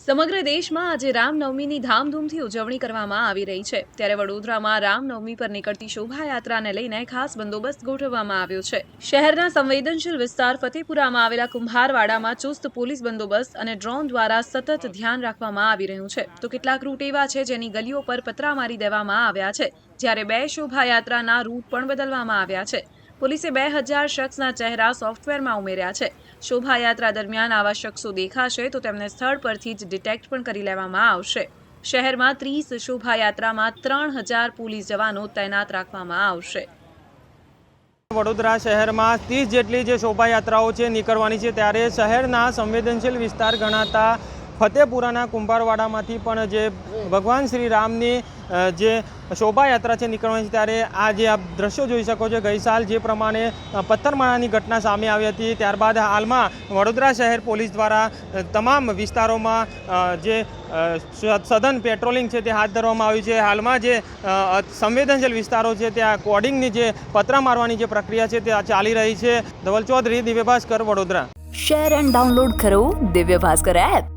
સમગ્ર દેશમાં આજે રામનવમીની ધામધૂમથી ઉજવણી કરવામાં આવી રહી છે. ત્યારે વડોદરામાં રામનવમી પર નીકળતી શોભાયાત્રાને લઈને ખાસ બંદોબસ્ત ગોઠવવામાં આવ્યો છે. શહેરના સંવેદનશીલ વિસ્તાર ફતેપુરામાં આવેલા કુંભારવાડામાં ચુસ્ત પોલીસ બંદોબસ્ત અને ડ્રોન દ્વારા સતત ધ્યાન રાખવામાં આવી રહ્યું છે. તો કેટલાક રૂટ એવા છે જેની ગલીઓ પર પતરા મારી દેવામાં આવ્યા છે. જ્યારે બે શોભાયાત્રાના રૂટ પણ બદલવામાં આવ્યા છે. પોલીસે બે હજાર શખ્સના ચહેરા સોફ્ટવેરમાં ઉમેર્યા છે. શોભાયાત્રા દરમિયાન આવા શખ્સો દેખાશે તો તેમને સ્થળ પરથી જ ડિટેક્ટ પણ કરી લેવામાં આવશે. શહેરમાં ત્રીસ શોભાયાત્રામાં ત્રણ હજાર પોલીસ જવાનો તૈનાત રાખવામાં આવશે. વડોદરા શહેરમાં ત્રીસ જેટલી જે શોભાયાત્રાઓ છે, નીકળવાની છે, ત્યારે શહેરના સંવેદનશીલ વિસ્તાર ગણાતા ફતેપુરાના કુંભારવાડામાંથી પણ જે ભગવાન શ્રી રામની જે શોભાયાત્રા છે નીકળવાની છે ત્યારે આ જે આપ દ્રશ્યો જોઈ શકો છો, ગઈ સાલ જે પ્રમાણે પથ્થરમારાની ઘટના સામે આવી હતી. ત્યારબાદ હાલમાં વડોદરા શહેર પોલીસ દ્વારા તમામ વિસ્તારોમાં જે સઘન પેટ્રોલિંગ છે તે હાથ ધરવામાં આવ્યું છે. હાલમાં જે સંવેદનશીલ વિસ્તારો છે ત્યાં કોડિંગની જે પતરા મારવાની જે પ્રક્રિયા છે તે ચાલી રહી છે. Dhaval Chaudhary Divya Bhaskar Vadodara. Share and download કરો દિવ્ય ભાસ્કર એપ.